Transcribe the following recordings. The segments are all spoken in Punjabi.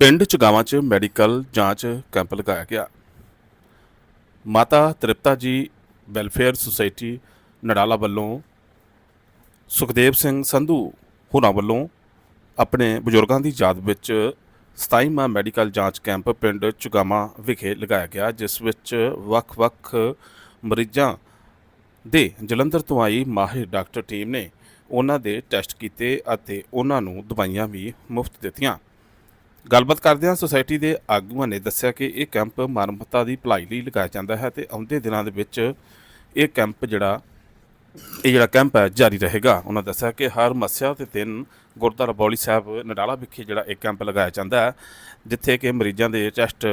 ਪਿੰਡ ਚਗਾਵਾਂ 'ਚ ਮੈਡੀਕਲ ਜਾਂਚ ਕੈਂਪ ਲਗਾਇਆ ਗਿਆ। ਮਾਤਾ ਤ੍ਰਿਪਤਾ ਜੀ ਵੈਲਫੇਅਰ ਸੁਸਾਇਟੀ ਨੜਾਲਾ ਵੱਲੋਂ ਸੁਖਦੇਵ ਸਿੰਘ ਸੰਧੂ ਹੋਰਾਂ ਵੱਲੋਂ ਆਪਣੇ ਬਜ਼ੁਰਗਾਂ ਦੀ ਯਾਦ ਵਿੱਚ 27ਵਾਂ ਮੈਡੀਕਲ ਜਾਂਚ ਕੈਂਪ ਪਿੰਡ ਚੁਗਾਮਾ ਵਿਖੇ ਲਗਾਇਆ ਗਿਆ, ਜਿਸ ਵਿੱਚ ਵੱਖ-ਵੱਖ ਮਰੀਜ਼ਾਂ ਦੇ ਜਲੰਧਰ ਤੋਂ ਆਈ ਮਾਹਿਰ ਡਾਕਟਰ ਟੀਮ ਨੇ ਉਹਨਾਂ ਦੇ ਟੈਸਟ ਕੀਤੇ ਅਤੇ ਉਹਨਾਂ ਨੂੰ ਦਵਾਈਆਂ ਵੀ ਮੁਫਤ ਦਿੱਤੀਆਂ। ਗੱਲਬਾਤ ਕਰਦਿਆਂ ਸੁਸਾਇਟੀ ਦੇ ਆਗੂਆਂ ਨੇ ਦੱਸਿਆ ਕਿ ਇਹ ਕੈਂਪ ਮਰਮਤਾ ਦੀ ਭਲਾਈ ਲਈ ਲਗਾਇਆ ਜਾਂਦਾ ਹੈ ਤੇ ਆਉਂਦੇ ਦਿਨਾਂ ਦੇ ਵਿੱਚ ਇਹ ਕੈਂਪ ਜਿਹੜਾ, ਇਹ ਜਿਹੜਾ ਕੈਂਪ ਹੈ ਜਾਰੀ ਰਹੇਗਾ। ਉਹਨਾਂ ਦੱਸਿਆ ਕਿ ਹਰ ਮੱਸਿਆ ਤੇ ਦਿਨ ਗੁਰਦੁਆਰਾ ਬੌਲੀ ਸਾਹਿਬ ਨਡਾਲਾ ਵਿਖੇ ਜਿਹੜਾ ਇਹ ਕੈਂਪ ਲਗਾਇਆ ਜਾਂਦਾ ਹੈ, ਜਿੱਥੇ ਕਿ ਮਰੀਜ਼ਾਂ ਦੇ ਟੈਸਟ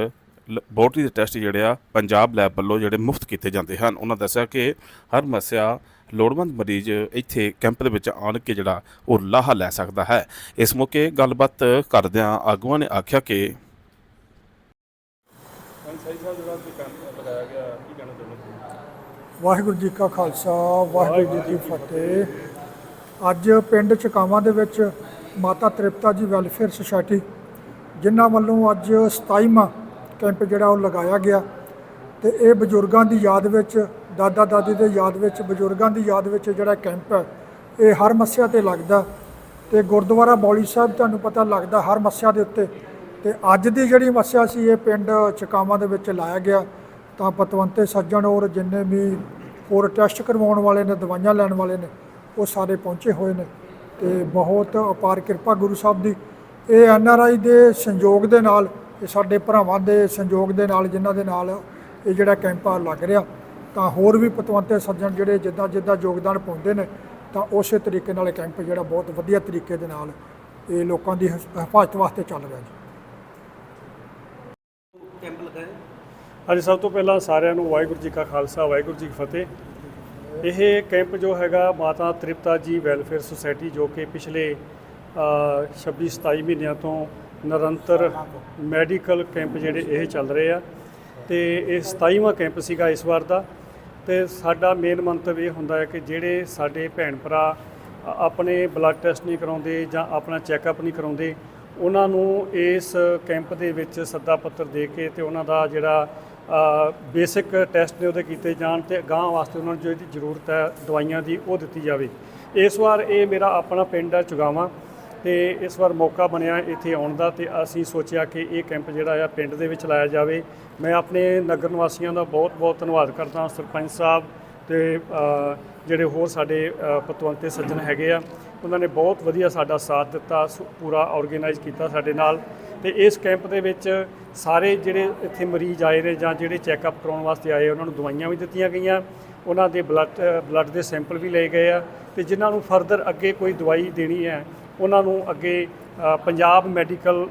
ਲੈਬੋਰਟਰੀ ਦੇ ਟੈਸਟ ਜਿਹੜੇ ਆ ਪੰਜਾਬ ਲੈਬ ਵੱਲੋਂ ਜਿਹੜੇ ਮੁਫਤ ਕੀਤੇ ਜਾਂਦੇ ਹਨ। ਉਹਨਾਂ ਦੱਸਿਆ ਕਿ ਹਰ ਮੱਸਿਆ ਲੋੜਵੰਦ ਮਰੀਜ਼ ਇੱਥੇ ਕੈਂਪ ਦੇ ਵਿੱਚ ਆਣ ਕੇ ਜਿਹੜਾ ਉਹ ਲਾਹਾ ਲੈ ਸਕਦਾ ਹੈ। ਇਸ ਮੌਕੇ ਗੱਲਬਾਤ ਕਰਦਿਆਂ ਆਗੂਆਂ ਨੇ ਆਖਿਆ ਕਿ ਵਾਹਿਗੁਰੂ ਜੀ ਕਾ ਖਾਲਸਾ, ਵਾਹਿਗੁਰੂ ਜੀ ਕੀ ਫਤਿਹ। ਅੱਜ ਪਿੰਡ ਚਕਾਵਾਂ ਦੇ ਵਿੱਚ ਮਾਤਾ ਤ੍ਰਿਪਤਾ ਜੀ ਵੈਲਫੇਅਰ ਸੁਸਾਇਟੀ, ਜਿਨ੍ਹਾਂ ਵੱਲੋਂ ਅੱਜ 27ਵਾਂ ਕੈਂਪ ਜਿਹੜਾ ਉਹ ਲਗਾਇਆ ਗਿਆ ਤੇ ਇਹ ਬਜ਼ੁਰਗਾਂ ਦੀ ਯਾਦ ਵਿੱਚ, ਦਾਦਾ ਦਾਦੀ ਦੇ ਯਾਦ ਵਿੱਚ, ਬਜ਼ੁਰਗਾਂ ਦੀ ਯਾਦ ਵਿੱਚ ਜਿਹੜਾ ਕੈਂਪ ਹੈ, ਇਹ ਹਰ ਮੱਸਿਆ ਤੇ ਲੱਗਦਾ। ਤੇ ਗੁਰਦੁਆਰਾ ਬੌਲੀ ਸਾਹਿਬ ਤੁਹਾਨੂੰ ਪਤਾ ਲੱਗਦਾ ਹਰ ਮੱਸਿਆ ਦੇ ਉੱਤੇ। ਤੇ ਅੱਜ ਦੀ ਜਿਹੜੀ ਮੱਸਿਆ ਸੀ, ਇਹ ਪਿੰਡ ਚਕਾਵਾਂ ਦੇ ਵਿੱਚ ਲਾਇਆ ਗਿਆ। ਤਾਂ ਪਤਵੰਤੇ ਸੱਜਣ ਔਰ ਜਿੰਨੇ ਵੀ ਹੋਰ ਟੈਸਟ ਕਰਵਾਉਣ ਵਾਲੇ ਨੇ, ਦਵਾਈਆਂ ਲੈਣ ਵਾਲੇ ਨੇ, ਉਹ ਸਾਰੇ ਪਹੁੰਚੇ ਹੋਏ ਨੇ। ਤੇ ਬਹੁਤ ਅਪਾਰ ਕਿਰਪਾ ਗੁਰੂ ਸਾਹਿਬ ਦੀ। ਇਹ ਐਨ ਆਰ ਆਈ ਦੇ ਸੰਯੋਗ ਦੇ ਨਾਲ ਇਹ ਸਾਡੇ ਭਰਾਵਾਂ ਦੇ ਸੰਯੋਗ ਦੇ ਨਾਲ ਜਿਨ੍ਹਾਂ ਦੇ ਨਾਲ ਇਹ ਜਿਹੜਾ ਕੈਂਪ ਆ ਲੱਗ ਰਿਹਾ। ਤਾਂ ਹੋਰ ਵੀ ਪਤਵੰਤੇ ਸੱਜਣ ਜਿਹੜੇ ਜਿੱਦਾਂ ਜਿੱਦਾਂ ਯੋਗਦਾਨ ਪਾਉਂਦੇ ਨੇ ਤਾਂ ਉਸੇ ਤਰੀਕੇ ਨਾਲ ਇਹ ਕੈਂਪ ਜਿਹੜਾ ਬਹੁਤ ਵਧੀਆ ਤਰੀਕੇ ਦੇ ਨਾਲ ਇਹ ਲੋਕਾਂ ਦੀ ਹਿਫ- ਹਿਫਾਜ਼ਤ ਵਾਸਤੇ ਚੱਲ ਰਿਹਾ ਜੀ। ਅੱਜ ਸਭ ਤੋਂ ਪਹਿਲਾਂ ਸਾਰਿਆਂ ਨੂੰ ਵਾਹਿਗੁਰੂ ਜੀ ਕਾ ਖਾਲਸਾ ਵਾਹਿਗੁਰੂ ਜੀ ਕੀ ਫਤਿਹ। ਇਹ ਕੈਂਪ ਜੋ ਹੈਗਾ ਮਾਤਾ ਤ੍ਰਿਪਤਾ ਜੀ ਵੈਲਫੇਅਰ ਸੁਸਾਇਟੀ ਜੋ ਕਿ ਪਿਛਲੇ 26 27 ਮਹੀਨਿਆਂ ਤੋਂ ਨਿਰੰਤਰ ਮੈਡੀਕਲ ਕੈਂਪ ਜਿਹੜੇ ਇਹ ਚੱਲ ਰਹੇ ਆ ਤੇ ਇਹ 27ਵਾਂ ਕੈਂਪ ਸੀਗਾ ਇਸ ਵਾਰ ਦਾ ਤੇ ਸਾਡਾ ਮੇਨ ਮੰਤਵ ਇਹ ਹੁੰਦਾ ਹੈ ਕਿ ਜਿਹੜੇ ਸਾਡੇ ਭੈਣ ਭਰਾ ਆਪਣੇ ਬਲੱਡ ਟੈਸਟ ਨਹੀਂ ਕਰਾਉਂਦੇ ਜਾਂ ਆਪਣਾ ਚੈੱਕਅਪ ਨਹੀਂ ਕਰਾਉਂਦੇ, ਉਹਨਾਂ ਨੂੰ ਇਸ ਕੈਂਪ ਦੇ ਵਿੱਚ ਸੱਦਾ ਪੱਤਰ ਦੇ ਕੇ ਤੇ ਉਹਨਾਂ ਦਾ ਜਿਹੜਾ ਬੇਸਿਕ ਟੈਸਟ ਨੇ ਉਹਦੇ ਕੀਤੇ ਜਾਣ ਤੇ ਅਗਾਂਹ ਵਾਸਤੇ ਉਹਨਾਂ ਨੂੰ ਜਿਹੜੀ ਜ਼ਰੂਰਤ ਹੈ ਦਵਾਈਆਂ ਦੀ ਉਹ ਦਿੱਤੀ ਜਾਵੇ। ਇਸ ਵਾਰ ਇਹ ਮੇਰਾ ਆਪਣਾ ਪਿੰਡ ਹੈ ਚੁਗਾਵਾਂ। ਤੇ ਇਸ ਵਾਰ ਮੌਕਾ ਬਣਿਆ ਇੱਥੇ ਆਉਣ ਦਾ ਤੇ ਅਸੀਂ ਸੋਚਿਆ ਕਿ ਇਹ ਕੈਂਪ ਜਿਹੜਾ ਆ ਪਿੰਡ ਦੇ ਵਿੱਚ ਲਾਇਆ ਜਾਵੇ। ਮੈਂ ਆਪਣੇ ਨਗਰ ਨਿਵਾਸੀਆਂ ਦਾ ਬਹੁਤ ਬਹੁਤ ਧੰਨਵਾਦ ਕਰਦਾ ਸਰਪੰਚ ਸਾਹਿਬ ਤੇ ਜਿਹੜੇ ਹੋਰ ਸਾਡੇ ਪਤਵੰਤੇ ਸੱਜਣ ਹੈਗੇ ਆ। ਉਹਨਾਂ ਨੇ ਬਹੁਤ ਵਧੀਆ ਸਾਡਾ ਸਾਥ ਦਿੱਤਾ, ਸ- ਪੂਰਾ ਆਰਗੇਨਾਈਜ਼ ਕੀਤਾ ਸਾਡੇ ਨਾਲ। ਤੇ ਇਸ ਕੈਂਪ ਦੇ ਵਿੱਚ ਸਾਰੇ ਜਿਹੜੇ ਇੱਥੇ ਮਰੀਜ਼ ਆਏ ਨੇ ਜਾਂ ਜਿਹੜੇ ਚੈੱਕਅਪ ਕਰਾਉਣ ਵਾਸਤੇ ਆਏ, ਉਹਨਾਂ ਨੂੰ ਦਵਾਈਆਂ ਵੀ ਦਿੱਤੀਆਂ ਗਈਆਂ। ਉਹਨਾਂ ਦੇ ਬਲੱਡ ਬਲੱਡ ਦੇ ਸੈਂਪਲ ਵੀ ਲਏ ਗਏ ਆ। ਤੇ ਜਿਨ੍ਹਾਂ ਨੂੰ ਫਰਦਰ ਅੱਗੇ ਕੋਈ ਦਵਾਈ ਦੇਣੀ ਹੈ ਉਹਨਾਂ ਨੂੰ ਅੱਗੇ ਪੰਜਾਬ ਮੈਡੀਕਲ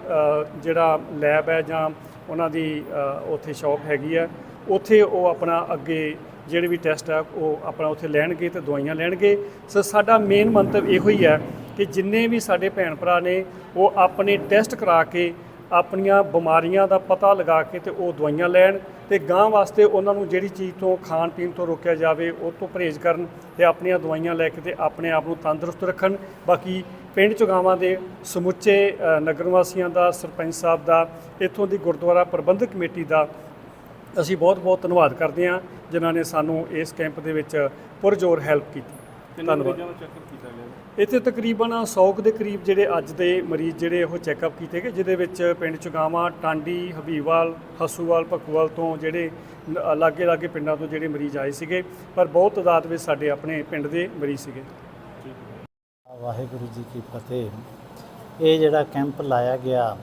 ਜਿਹੜਾ ਲੈਬ ਹੈ ਜਾਂ ਉਹਨਾਂ ਦੀ ਉੱਥੇ ਸ਼ਾਪ ਹੈਗੀ ਹੈ, ਉੱਥੇ ਉਹ ਆਪਣਾ ਅੱਗੇ ਜਿਹੜੇ ਵੀ ਟੈਸਟ ਆ, ਉਹ ਆਪਣਾ ਉੱਥੇ ਲੈਣਗੇ ਤੇ ਦਵਾਈਆਂ ਲੈਣਗੇ। ਸੋ ਸਾਡਾ ਮੇਨ ਮੰਤਵ ਇਹੋ ਹੀ ਹੈ ਕਿ ਜਿੰਨੇ ਵੀ ਸਾਡੇ ਭੈਣ ਭਰਾ ਨੇ, ਉਹ ਆਪਣੇ ਟੈਸਟ ਕਰਾ ਕੇ ਆਪਣੀਆਂ ਬਿਮਾਰੀਆਂ ਦਾ ਪਤਾ ਲਗਾ ਕੇ ਤੇ ਉਹ ਦਵਾਈਆਂ ਲੈਣ ਤੇ ਗਾਂ ਵਾਸਤੇ ਉਹਨਾਂ ਨੂੰ ਜਿਹੜੀ ਚੀਜ਼ ਤੋਂ ਖਾਣ ਪੀਣ ਤੋਂ ਰੋਕਿਆ ਜਾਵੇ ਉਹ ਤੋਂ ਪਰਹੇਜ਼ ਕਰਨ ਤੇ ਆਪਣੀਆਂ ਦਵਾਈਆਂ ਲੈ ਕੇ ਤੇ ਆਪਣੇ ਆਪ ਨੂੰ ਤੰਦਰੁਸਤ ਰੱਖਣ। ਬਾਕੀ ਪਿੰਡ ਚੁਗਾਵਾਂ ਦੇ ਸਮੁੱਚੇ ਨਗਰ ਵਾਸੀਆਂ ਦਾ ਸਰਪੰਚ ਸਾਹਿਬ ਦਾ ਇੱਥੋਂ ਦੀ ਗੁਰਦੁਆਰਾ ਪ੍ਰਬੰਧਕ ਕਮੇਟੀ ਦਾ ਅਸੀਂ ਬਹੁਤ ਬਹੁਤ ਧੰਨਵਾਦ ਕਰਦੇ ਹਾਂ ਜਿਨ੍ਹਾਂ ਨੇ ਸਾਨੂੰ ਇਸ ਕੈਂਪ ਦੇ ਵਿੱਚ ਪੁਰਜੋਰ ਹੈਲਪ ਕੀਤੀ। ਧੰਨਵਾਦ। ਇੱਥੇ ਤਕਰੀਬਨ 100 ਕੁ ਦੇ ਕਰੀਬ ਜਿਹੜੇ ਅੱਜ ਦੇ ਮਰੀਜ਼ ਜਿਹੜੇ ਉਹ ਚੈੱਕਅਪ ਕੀਤੇ ਗਏ, ਜਿਹਦੇ ਵਿੱਚ ਪਿੰਡ ਚੁਗਾਵਾਂ, ਟਾਂਡੀ, ਹਬੀਵਾਲ, ਹਸੂਵਾਲ ਭਕੂਵਾਲ ਤੋਂ ਜਿਹੜੇ ਲਾਗੇ ਲਾਗੇ ਪਿੰਡਾਂ ਤੋਂ ਜਿਹੜੇ ਮਰੀਜ਼ ਆਏ ਸੀਗੇ, ਪਰ ਬਹੁਤ ਤਾਦਾਦ ਵਿੱਚ ਸਾਡੇ ਆਪਣੇ ਪਿੰਡ ਦੇ ਮਰੀਜ਼ ਸੀਗੇ। ਵਾਹਿਗੁਰੂ ਜੀ ਕੀ ਫਤਿਹ। ਇਹ ਜਿਹੜਾ ਕੈਂਪ ਲਾਇਆ ਗਿਆ,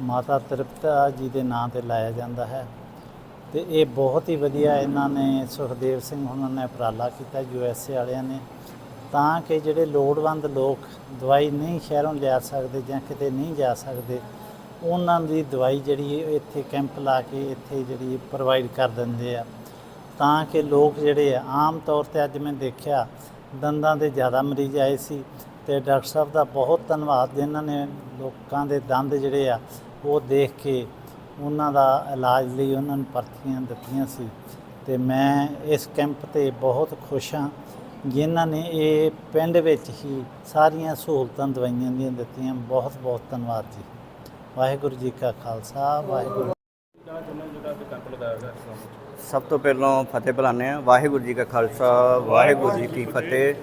ਮਾਤਾ ਤ੍ਰਿਪਤਾ ਜੀ ਦੇ ਨਾਂ ਤੇ ਲਾਇਆ ਜਾਂਦਾ ਹੈ ਤੇ ਇਹ ਬਹੁਤ ਹੀ ਵਧੀਆ ਇਹਨਾਂ ਨੇ ਸੁਖਦੇਵ ਸਿੰਘ ਉਹਨਾਂ ਨੇ ਉਪਰਾਲਾ ਕੀਤਾ, ਯੂ ਐਸ ਏ ਵਾਲਿਆਂ ਨੇ। ਤਾਂ ਕਿ ਜਿਹੜੇ ਲੋੜਵੰਦ ਲੋਕ ਦਵਾਈ ਨਹੀਂ ਸ਼ਹਿਰੋਂ ਲਿਆ ਸਕਦੇ ਜਾਂ ਕਿਤੇ ਨਹੀਂ ਜਾ ਸਕਦੇ, ਉਹਨਾਂ ਦੀ ਦਵਾਈ ਜਿਹੜੀ ਇੱਥੇ ਕੈਂਪ ਲਾ ਕੇ ਇੱਥੇ ਜਿਹੜੀ ਪ੍ਰੋਵਾਈਡ ਕਰ ਦਿੰਦੇ ਆ। ਤਾਂ ਕਿ ਲੋਕ ਜਿਹੜੇ ਆ, ਆਮ ਤੌਰ ਤੇ ਅੱਜ ਮੈਂ ਦੇਖਿਆ, ਦੰਦਾਂ ਦੇ ਜ਼ਿਆਦਾ ਮਰੀਜ਼ ਆਏ ਸੀ ਤੇ ਡਾਕਟਰ ਸਾਹਿਬ ਦਾ ਬਹੁਤ ਧੰਨਵਾਦ ਜਿਨ੍ਹਾਂ ਨੇ ਲੋਕਾਂ ਦੇ ਦੰਦ ਜਿਹੜੇ ਆ, ਉਹ ਦੇਖ ਕੇ ਉਹਨਾਂ ਦਾ ਇਲਾਜ ਲਈ ਉਹਨਾਂ ਨੂੰ ਪਰਚੀਆਂ ਦਿੱਤੀਆਂ ਸੀ। ਤੇ ਮੈਂ ਇਸ ਕੈਂਪ ਤੇ ਬਹੁਤ ਖੁਸ਼ ਹਾਂ ਜਿਨ੍ਹਾਂ ਨੇ ਇਹ ਪਿੰਡ ਵਿੱਚ ਹੀ ਸਾਰੀਆਂ ਸਹੂਲਤਾਂ ਦਵਾਈਆਂ ਦੀਆਂ ਦਿੱਤੀਆਂ। ਬਹੁਤ ਬਹੁਤ ਧੰਨਵਾਦ ਜੀ। ਵਾਹਿਗੁਰੂ ਜੀ ਕਾ ਖਾਲਸਾ, ਵਾਹਿਗੁਰੂ ਸਭ ਤੋਂ ਪਹਿਲਾਂ ਫਤਿਹ ਬੁਲਾਉਂਦੇ ਆ ਵਾਹਿਗੁਰੂ ਜੀ ਕਾ ਖਾਲਸਾ, ਵਾਹਿਗੁਰੂ ਜੀ ਕੀ ਫਤਿਹ।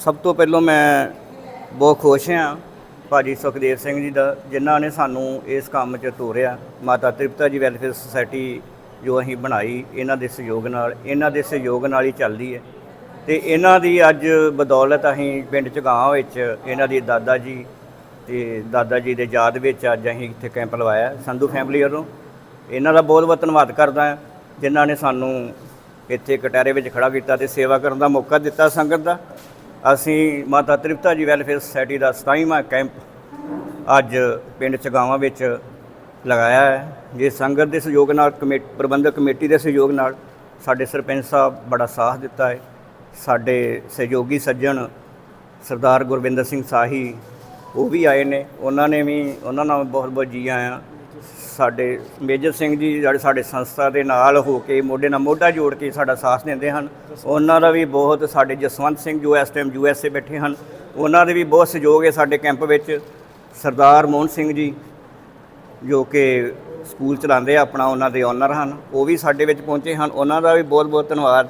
ਸਭ ਤੋਂ ਪਹਿਲਾਂ ਮੈਂ ਬਹੁਤ ਖੁਸ਼ ਹਾਂ ਭਾਜੀ ਸੁਖਦੇਵ ਸਿੰਘ ਜੀ ਦਾ, ਜਿਨ੍ਹਾਂ ਨੇ ਸਾਨੂੰ ਇਸ ਕੰਮ 'ਚ ਤੋਰਿਆ। ਮਾਤਾ ਤ੍ਰਿਪਤਾ ਜੀ ਵੈਲਫੇਅਰ ਸੁਸਾਇਟੀ ਜੋ ਅਸੀਂ ਬਣਾਈ, ਇਹਨਾਂ ਦੇ ਸਹਿਯੋਗ ਨਾਲ, ਇਹਨਾਂ ਦੇ ਸਹਿਯੋਗ ਨਾਲ ਹੀ ਚੱਲਦੀ ਹੈ। ਤੇ ਇਹਨਾਂ ਦੀ ਅੱਜ ਬਦੌਲਤ ਅਸੀਂ ਪਿੰਡ ਚਗਾਂ ਵਿੱਚ ਇਹਨਾਂ ਦੀ ਦਾਦਾ ਜੀ ਤੇ ਦਾਦਾ ਜੀ ਦੇ ਯਾਦ ਵਿੱਚ ਅੱਜ ਅਸੀਂ ਇੱਥੇ ਕੈਂਪ ਲਵਾਇਆ, ਸੰਧੂ ਫੈਮਿਲੀ ਵੱਲੋਂ। ਇਹਨਾਂ ਦਾ ਬਹੁਤ ਬਹੁਤ ਧੰਨਵਾਦ ਕਰਦਾ ਜਿਨ੍ਹਾਂ ਨੇ ਸਾਨੂੰ ਇੱਥੇ ਕਟਾਰੇ ਵਿੱਚ ਖੜਾ ਕੀਤਾ ਤੇ ਸੇਵਾ ਕਰਨ ਦਾ ਮੌਕਾ ਦਿੱਤਾ ਸੰਗਤ ਦਾ। ਅਸੀਂ ਮਾਤਾ ਤ੍ਰਿਪਤਾ ਜੀ ਵੈਲਫੇਅਰ ਸੁਸਾਇਟੀ ਦਾ 27ਵਾਂ ਕੈਂਪ ਅੱਜ ਪਿੰਡ ਚਗਾਵਾਂ ਵਿੱਚ ਲਗਾਇਆ ਹੈ। ਜੇ ਸੰਗਤ ਦੇ ਸਹਿਯੋਗ ਨਾਲ ਕਮੇਟੀ, ਪ੍ਰਬੰਧਕ ਕਮੇਟੀ ਦੇ ਸਹਿਯੋਗ ਨਾਲ ਸਾਡੇ ਸਰਪੰਚ ਸਾਹਿਬ ਬੜਾ ਸਾਥ ਦਿੱਤਾ ਹੈ। ਸਾਡੇ ਸਹਿਯੋਗੀ ਸੱਜਣ ਸਰਦਾਰ ਗੁਰਵਿੰਦਰ ਸਿੰਘ ਸਾਹੀ, ਉਹ ਵੀ ਆਏ ਨੇ। ਉਹਨਾਂ ਨੇ ਵੀ, ਉਹਨਾਂ ਨਾਲ ਬਹੁਤ ਬਹੁਤ ਜੀ ਆਇਆਂ। ਸਾਡੇ ਮੇਜਰ ਸਿੰਘ ਜੀ ਜਿਹੜੇ ਸਾਡੇ ਸੰਸਥਾ ਦੇ ਨਾਲ ਹੋ ਕੇ, ਮੋਢੇ ਨਾਲ ਮੋਢਾ ਜੋੜ ਕੇ ਸਾਡਾ ਸਾਥ ਦਿੰਦੇ ਹਨ। ਉਹਨਾਂ ਦਾ ਵੀ ਬਹੁਤ, ਸਾਡੇ ਜਸਵੰਤ ਸਿੰਘ ਜੋ ਇਸ ਟਾਈਮ ਯੂ ਐਸ ਏ ਬੈਠੇ ਹਨ, ਉਹਨਾਂ ਦੇ ਵੀ ਬਹੁਤ ਸਹਿਯੋਗ ਹੈ ਸਾਡੇ ਕੈਂਪ ਵਿੱਚ। ਸਰਦਾਰ ਮੋਹਨ ਸਿੰਘ ਜੀ ਜੋ ਕਿ ਸਕੂਲ ਚਲਾਉਂਦੇ ਆ, ਆਪਣਾ ਉਹਨਾਂ ਦੇ ਓਨਰ ਹਨ, ਉਹ ਵੀ ਸਾਡੇ ਵਿੱਚ ਪਹੁੰਚੇ ਹਨ। ਉਹਨਾਂ ਦਾ ਵੀ ਬਹੁਤ ਬਹੁਤ ਧੰਨਵਾਦ।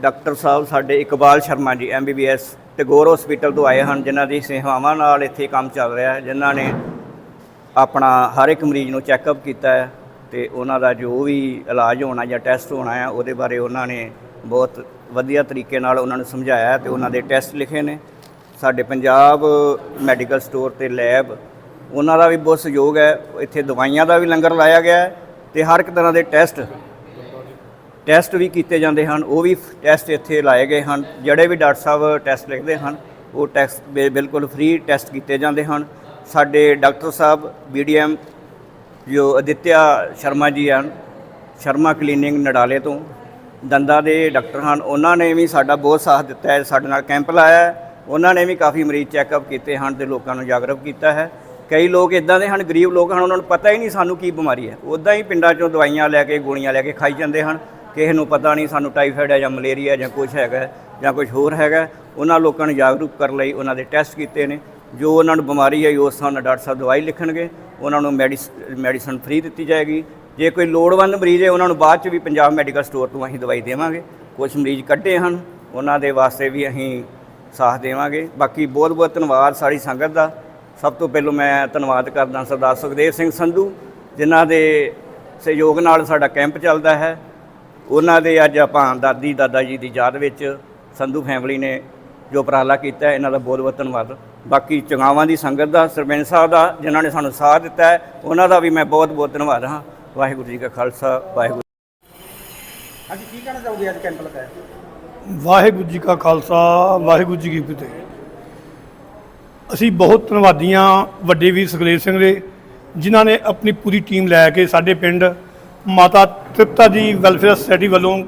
ਡਾਕਟਰ ਸਾਹਿਬ ਸਾਡੇ ਇਕਬਾਲ ਸ਼ਰਮਾ ਜੀ ਐਮਬੀਬੀਐਸ ਟੈਗੋਰ ਹਸਪੀਟਲ ਤੋਂ ਆਏ ਹਨ, ਜਿਨ੍ਹਾਂ ਦੀ ਸੇਵਾਵਾਂ ਨਾਲ ਇੱਥੇ ਕੰਮ ਚੱਲ ਰਿਹਾ ਹੈ, ਜਿਨ੍ਹਾਂ ਨੇ ਆਪਣਾ ਹਰ ਇੱਕ ਮਰੀਜ਼ ਨੂੰ ਚੈੱਕਅਪ ਕੀਤਾ ਹੈ ਤੇ ਉਹਨਾਂ ਦਾ ਜੋ ਵੀ ਇਲਾਜ ਹੋਣਾ ਜਾਂ ਟੈਸਟ ਹੋਣਾ ਹੈ, ਉਹਦੇ ਬਾਰੇ ਉਹਨਾਂ ਨੇ ਬਹੁਤ ਵਧੀਆ ਤਰੀਕੇ ਨਾਲ ਉਹਨਾਂ ਨੂੰ ਸਮਝਾਇਆ ਤੇ ਉਹਨਾਂ ਦੇ ਟੈਸਟ ਲਿਖੇ ਨੇ। ਸਾਡੇ ਪੰਜਾਬ ਮੈਡੀਕਲ ਸਟੋਰ ਤੇ ਲੈਬ ਉਹਨਾਂ ਦਾ ਵੀ ਬਹੁਤ ਸਹਿਯੋਗ ਹੈ, ਇੱਥੇ ਦਵਾਈਆਂ ਦਾ ਵੀ ਲੰਗਰ ਲਾਇਆ ਗਿਆ ਹੈ ਤੇ ਹਰ ਇੱਕ ਤਰ੍ਹਾਂ ਦੇ ਟੈਸਟ ਟੈਸਟ ਵੀ ਕੀਤੇ ਜਾਂਦੇ ਹਨ, ਉਹ ਵੀ ਟੈਸਟ ਇੱਥੇ ਲਾਏ ਗਏ ਹਨ, ਜਿਹੜੇ ਵੀ ਡਾਕਟਰ ਸਾਹਿਬ ਟੈਸਟ ਲਿਖਦੇ ਹਨ, ਉਹ ਟੈਸਟ ਬਿ- ਬਿਲਕੁਲ ਫ੍ਰੀ ਟੈਸਟ ਕੀਤੇ ਜਾਂਦੇ ਹਨ। ਸਾਡੇ ਡਾਕਟਰ ਸਾਹਿਬ ਬੀਡੀਐਮ ਜੋ ਅਦਿੱਤਿਆ ਸ਼ਰਮਾ ਜੀ ਹਨ, ਸ਼ਰਮਾ ਕਲੀਨਿੰਗ ਨਡਾਲੇ ਤੋਂ ਦੰਦਾਂ ਦੇ ਡਾਕਟਰ ਹਨ, ਉਹਨਾਂ ਨੇ ਵੀ ਸਾਡਾ ਬਹੁਤ ਸਾਥ ਦਿੱਤਾ ਹੈ, ਸਾਡੇ ਨਾਲ ਕੈਂਪ ਲਾਇਆ ਉਹਨਾਂ ਨੇ ਵੀ ਕਾਫੀ ਮਰੀਜ਼ ਚੈੱਕਅਪ ਕੀਤੇ ਹਨ ਤੇ ਲੋਕਾਂ ਨੂੰ ਜਾਗਰੂਕ ਕੀਤਾ ਹੈ। ਕਈ ਲੋਕ ਇਦਾਂ ਦੇ ਹਨ, ਗਰੀਬ ਲੋਕ ਹਨ, ਉਹਨਾਂ ਨੂੰ ਪਤਾ ਹੀ ਨਹੀਂ ਸਾਨੂੰ ਕੀ ਬਿਮਾਰੀ ਹੈ। ਉਦਾਂ ਹੀ ਪਿੰਡਾਂ ਚੋਂ ਦਵਾਈਆਂ ਲੈ ਕੇ, ਗੋਲੀਆਂ ਲੈ ਕੇ ਖਾਈ ਜਾਂਦੇ ਹਨ। ਕਿਸੇ ਨੂੰ ਪਤਾ ਨਹੀਂ ਸਾਨੂੰ ਟਾਈਫਾਇਡ ਹੈ ਜਾਂ ਮਲੇਰੀਆ ਜਾਂ ਕੁਝ ਹੈਗਾ ਜਾਂ ਕੁਝ ਹੋਰ ਹੈਗਾ ਉਹਨਾਂ ਲੋਕਾਂ ਨੂੰ ਜਾਗਰੂਕ ਕਰਨ ਲਈ ਉਹਨਾਂ ਦੇ ਟੈਸਟ ਕੀਤੇ ਨੇ। ਜੋ ਉਹਨਾਂ ਨੂੰ ਬਿਮਾਰੀ ਹੈ ਉਸ ਹਿਸਾਬ ਨਾਲ ਡਾਕਟਰ ਸਾਹਿਬ ਦਵਾਈ ਲਿਖਣਗੇ, ਉਹਨਾਂ ਨੂੰ ਮੈਡੀਸਨ ਫ੍ਰੀ ਦਿੱਤੀ ਜਾਏਗੀ। ਜੇ ਕੋਈ ਲੋੜਵੰਦ ਮਰੀਜ਼ ਹੈ, ਉਹਨਾਂ ਨੂੰ ਬਾਅਦ ਚ ਵੀ ਪੰਜਾਬ ਮੈਡੀਕਲ ਸਟੋਰ ਤੋਂ ਅਸੀਂ ਦਵਾਈ ਦੇਵਾਂਗੇ। ਕੁਝ ਮਰੀਜ਼ ਕੱਢੇ ਹਨ, ਉਹਨਾਂ ਦੇ ਵਾਸਤੇ ਵੀ ਅਸੀਂ ਸਾਥ ਦੇਵਾਂਗੇ। ਬਾਕੀ ਬਹੁਤ ਬਹੁਤ ਧੰਨਵਾਦ ਸਾਰੀ ਸੰਗਤ ਦਾ। ਸਭ ਤੋਂ ਪਹਿਲਾਂ ਮੈਂ ਧੰਨਵਾਦ ਕਰਦਾ ਸਰਦਾਰ ਸੁਖਦੇਵ ਸਿੰਘ ਸੰਧੂ, ਜਿਨ੍ਹਾਂ ਦੇ ਸਹਿਯੋਗ ਨਾਲ ਸਾਡਾ ਕੈਂਪ ਚੱਲਦਾ ਹੈ। ਉਹਨਾਂ ਦੇ ਅੱਜ ਆਪਾਂ ਦਾਦੀ ਦਾਦਾ ਜੀ ਦੀ ਯਾਦ ਵਿੱਚ ਸੰਧੂ ਫੈਮਿਲੀ ਨੇ ਜੋ ਉਪਰਾਲਾ ਕੀਤਾ ਹੈ ਇਹਨਾਂ ਦਾ ਬਹੁਤ ਬਹੁਤ ਧੰਨਵਾਦ। ਬਾਕੀ ਚੰਗਾਵਾਂ ਦੀ ਸੰਗਤ ਦਾ ਸਰਪੰਚ ਸਾਹਿਬ ਦਾ ਜਿਨ੍ਹਾਂ ਨੇ ਸਾਨੂੰ ਸਾਥ ਦਿੱਤਾ ਹੈ ਉਹਨਾਂ ਦਾ ਵੀ ਮੈਂ ਬਹੁਤ ਬਹੁਤ ਧੰਨਵਾਦ ਹਾਂ। ਵਾਹਿਗੁਰੂ ਜੀ ਕਾ ਖਾਲਸਾ ਵਾਹਿਗੁਰੂ ਵਾਹਿਗੁਰੂ ਜੀ ਕਾ ਖਾਲਸਾ ਵਾਹਿਗੁਰੂ ਜੀ ਕੀ ਫਤਿਹ। ਅਸੀਂ ਬਹੁਤ ਧੰਨਵਾਦੀ ਹਾਂ ਵੱਡੇ ਵੀਰ ਸੁਖਦੇਵ ਸਿੰਘ ਦੇ ਜਿਨ੍ਹਾਂ ਨੇ ਆਪਣੀ ਪੂਰੀ ਟੀਮ ਲੈ ਕੇ ਸਾਡੇ ਪਿੰਡ ਮਾਤਾ ਤ੍ਰਿਪਤਾ ਜੀ ਵੈਲਫੇਅਰ ਸੁਸਾਇਟੀ ਵੱਲੋਂ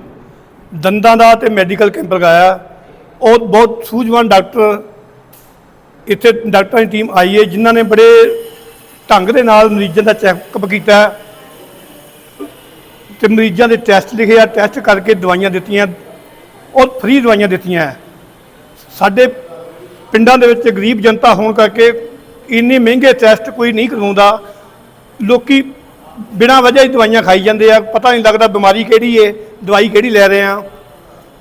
ਦੰਦਾਂ ਦਾ ਤੇ ਮੈਡੀਕਲ ਕੈਂਪ ਲਗਾਇਆ। ਉਹ ਬਹੁਤ ਸੂਝਵਾਨ ਡਾਕਟਰ ਇੱਥੇ ਡਾਕਟਰਾਂ ਦੀ ਟੀਮ ਆਈ ਹੈ, ਜਿਨ੍ਹਾਂ ਨੇ ਬੜੇ ਢੰਗ ਦੇ ਨਾਲ ਮਰੀਜ਼ਾਂ ਦਾ ਚੈੱਕਅਪ ਕੀਤਾ। ਹੈ ਤੇ ਮਰੀਜ਼ਾਂ ਦੇ ਟੈਸਟ ਲਿਖੇ ਆ, ਟੈਸਟ ਕਰਕੇ ਦਵਾਈਆਂ ਦਿੱਤੀਆਂ। ਔਰ ਫ੍ਰੀ ਦਵਾਈਆਂ ਦਿੱਤੀਆਂ। ਸਾਡੇ ਪਿੰਡਾਂ ਦੇ ਵਿੱਚ ਗਰੀਬ ਜਨਤਾ ਹੋਣ ਕਰਕੇ ਇੰਨੇ ਮਹਿੰਗੇ ਟੈਸਟ ਕੋਈ ਨਹੀਂ ਕਰਵਾਉਂਦਾ। ਲੋਕੀ ਬਿਨਾਂ ਵਜ੍ਹਾ ਹੀ ਦਵਾਈਆਂ ਖਾਈ ਜਾਂਦੇ ਆ। ਪਤਾ ਨਹੀਂ ਲੱਗਦਾ ਬਿਮਾਰੀ ਕਿਹੜੀ ਏ, ਦਵਾਈ ਕਿਹੜੀ ਲੈ ਰਹੇ ਆ।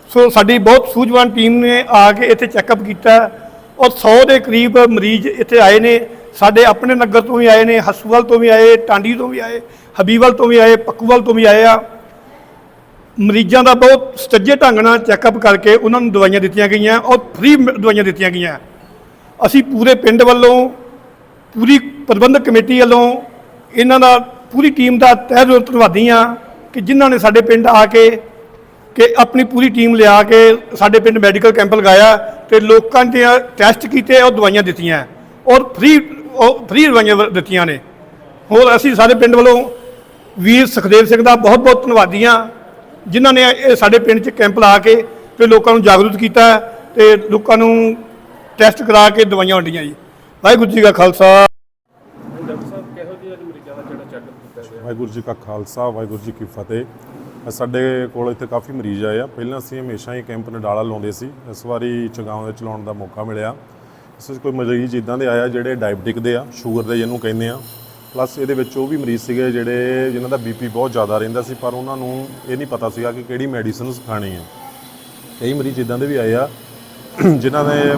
ਸੋ ਸਾਡੀ ਬਹੁਤ ਸੂਝਵਾਨ ਟੀਮ ਨੇ ਆ ਕੇ ਇੱਥੇ ਚੈੱਕਅਪ ਕੀਤਾ। ਔਰ 100 ਦੇ ਕਰੀਬ ਮਰੀਜ਼ ਇੱਥੇ ਆਏ ਨੇ। ਸਾਡੇ ਆਪਣੇ ਨਗਰ ਤੋਂ ਵੀ ਆਏ ਨੇ ਹਸੂਵਾਲ ਤੋਂ ਵੀ ਆਏ, ਟਾਂਡੀ ਤੋਂ ਵੀ ਆਏ, ਹਬੀਬਲ ਤੋਂ ਵੀ ਆਏ, ਪੱਕੂਵਾਲ ਤੋਂ ਵੀ ਆਏ ਆ। ਮਰੀਜ਼ਾਂ ਦਾ ਬਹੁਤ ਸਟੱਜੇ ਢੰਗ ਨਾਲ ਚੈੱਕਅਪ ਕਰਕੇ ਉਹਨਾਂ ਨੂੰ ਦਵਾਈਆਂ ਦਿੱਤੀਆਂ ਗਈਆਂ ਔਰ ਫ੍ਰੀ ਦਵਾਈਆਂ ਦਿੱਤੀਆਂ ਗਈਆਂ। ਅਸੀਂ ਪੂਰੇ ਪਿੰਡ ਵੱਲੋਂ, ਪੂਰੀ ਪ੍ਰਬੰਧਕ ਕਮੇਟੀ ਵੱਲੋਂ ਇਹਨਾਂ ਦਾ ਪੂਰੀ ਟੀਮ ਦਾ ਤਹਿ ਦਿਲੋਂ ਧੰਨਵਾਦੀ ਹਾਂ ਕਿ ਜਿਨ੍ਹਾਂ ਨੇ ਸਾਡੇ ਪਿੰਡ ਆ ਕੇ ਕਿ ਆਪਣੀ ਪੂਰੀ ਟੀਮ ਲਿਆ ਕੇ ਸਾਡੇ ਪਿੰਡ ਮੈਡੀਕਲ ਕੈਂਪ ਲਗਾਇਆ ਤੇ ਲੋਕਾਂ ਦੇ ਟੈਸਟ ਕੀਤੇ ਔਰ ਦਵਾਈਆਂ ਦਿੱਤੀਆਂ। ਔਰ ਫ੍ਰੀ ਫ੍ਰੀ ਦਵਾਈਆਂ ਦਿੱਤੀਆਂ ਨੇ। ਹੋਰ ਅਸੀਂ ਸਾਡੇ ਪਿੰਡ ਵੱਲੋਂ ਵੀਰ ਸੁਖਦੇਵ ਸਿੰਘ ਦਾ ਬਹੁਤ ਬਹੁਤ ਧੰਨਵਾਦੀ ਹਾਂ, ਜਿਨ੍ਹਾਂ ਨੇ ਇਹ ਸਾਡੇ ਪਿੰਡ 'ਚ ਕੈਂਪ ਲਾ ਕੇ ਤੇ ਲੋਕਾਂ ਨੂੰ ਜਾਗਰੂਕ ਕੀਤਾ ਤੇ ਲੋਕਾਂ ਨੂੰ ਟੈਸਟ ਕਰਾ ਕੇ ਦਵਾਈਆਂ ਵੰਡੀਆਂ ਜੀ। ਵਾਹਿਗੁਰੂ ਜੀ ਕਾ ਖਾਲਸਾ। ਵਾਹਿਗੁਰੂ ਜੀ ਕਾ ਖਾਲਸਾ, ਵਾਹਿਗੁਰੂ ਜੀ ਕੀ ਫਤਿਹ। ਸਾਡੇ ਕੋਲ ਇੱਥੇ ਕਾਫੀ ਮਰੀਜ਼ ਆਏ ਆ। ਪਹਿਲਾਂ ਅਸੀਂ ਹਮੇਸ਼ਾ ਹੀ ਕੈਂਪ ਨਡਾਲਾ ਲਾਉਂਦੇ ਸੀ। ਇਸ ਵਾਰੀ ਚਗਾਉਂ ਵਿੱਚ ਲਾਉਣ ਦਾ ਮੌਕਾ ਮਿਲਿਆ। ਇਸ ਵਿੱਚ ਕੋਈ ਮਰੀਜ਼ ਇਦਾਂ ਦੇ ਆਇਆ ਜਿਹੜੇ ਡਾਇਬਟਿਕ ਦੇ ਆ ਸ਼ੂਗਰ ਦੇ ਜਿਹਨੂੰ ਕਹਿੰਦੇ ਆ। ਪਲੱਸ ਇਹਦੇ ਵਿੱਚ ਉਹ ਵੀ ਮਰੀਜ਼ ਸੀਗੇ ਜਿਹੜੇ ਜਿਨ੍ਹਾਂ ਦਾ ਬੀਪੀ ਬਹੁਤ ਜ਼ਿਆਦਾ ਰਹਿੰਦਾ ਸੀ, ਪਰ ਉਹਨਾਂ ਨੂੰ ਇਹ ਨਹੀਂ ਪਤਾ ਸੀਗਾ ਕਿ ਕਿਹੜੀ ਮੈਡੀਸਿਨਸ ਖਾਣੀ ਆ। ਕਈ ਮਰੀਜ਼ ਇਦਾਂ ਦੇ ਵੀ ਆਏ ਆ, ਜਿਨ੍ਹਾਂ ਦੇ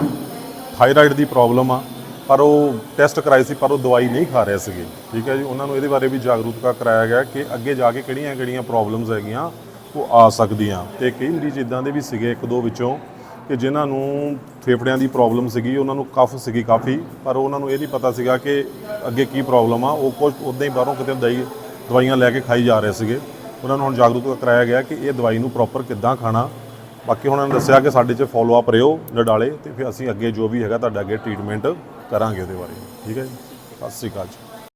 ਥਾਇਰਾਇਡ ਦੀ ਪ੍ਰੋਬਲਮ ਆ। ਪਰ ਉਹ ਟੈਸਟ ਕਰਾਏ ਸੀ, ਪਰ ਉਹ ਦਵਾਈ ਨਹੀਂ ਖਾ ਰਹੇ ਸੀਗੇ। ਠੀਕ ਹੈ ਜੀ? ਉਹਨਾਂ ਨੂੰ ਇਹਦੇ ਬਾਰੇ ਵੀ ਜਾਗਰੂਕਤਾ ਕਰਾਇਆ ਗਿਆ ਕਿ ਅੱਗੇ ਜਾ ਕੇ ਕਿਹੜੀਆਂ-ਕਿਹੜੀਆਂ ਪ੍ਰੋਬਲਮਸ ਹੈਗੀਆਂ, ਉਹ ਆ ਸਕਦੀਆਂ। ਤੇ ਕਈ ਮਰੀਜ਼ ਇਦਾਂ ਦੇ ਵੀ ਸੀਗੇ ਇੱਕ ਦੋ ਵਿੱਚੋਂ ਕਿ ਜਿਨ੍ਹਾਂ ਨੂੰ ਫੇਫੜਿਆਂ ਦੀ ਪ੍ਰੋਬਲਮ ਸੀਗੀ, ਉਹਨਾਂ ਨੂੰ ਕਫ ਸੀਗੀ ਕਾਫੀ, ਪਰ ਉਹਨਾਂ ਨੂੰ ਇਹ ਨਹੀਂ ਪਤਾ ਸੀਗਾ ਕਿ ਅੱਗੇ ਕੀ ਪ੍ਰੋਬਲਮ ਆ। ਉਹ ਕੁਝ ਉਦਾਂ ਹੀ ਬਾਹਰੋਂ ਕਿਤੇ ਦਵਾਈ ਦਵਾਈਆਂ ਲੈ ਕੇ ਖਾਈ ਜਾ ਰਹੇ ਸੀਗੇ। ਉਹਨਾਂ ਨੂੰ ਹੁਣ ਜਾਗਰੂਕਤਾ ਕਰਾਇਆ ਗਿਆ ਕਿ ਇਹ ਦਵਾਈ ਨੂੰ ਪ੍ਰੋਪਰ ਕਿੱਦਾਂ ਖਾਣਾ। ਬਾਕੀ ਉਹਨਾਂ ਨੇ ਦੱਸਿਆ ਕਿ ਸਾਡੇ 'ਚ ਫਾਲੋ ਅਪ ਰਿਓ ਨਡਾਲੇ ਤੇ ਫਿਰ ਅਸੀਂ ਅੱਗੇ ਜੋ ਵੀ ਹੈਗਾ ਤੁਹਾਡਾ ਅੱਗੇ ਟ੍ਰੀਟਮੈਂਟ ਕਰਾਂਗੇ ਉਹਦੇ ਬਾਰੇ। ਠੀਕ ਹੈ ਜੀ? ਸਤਿ ਸ਼੍ਰੀ ਅਕਾਲ ਜੀ।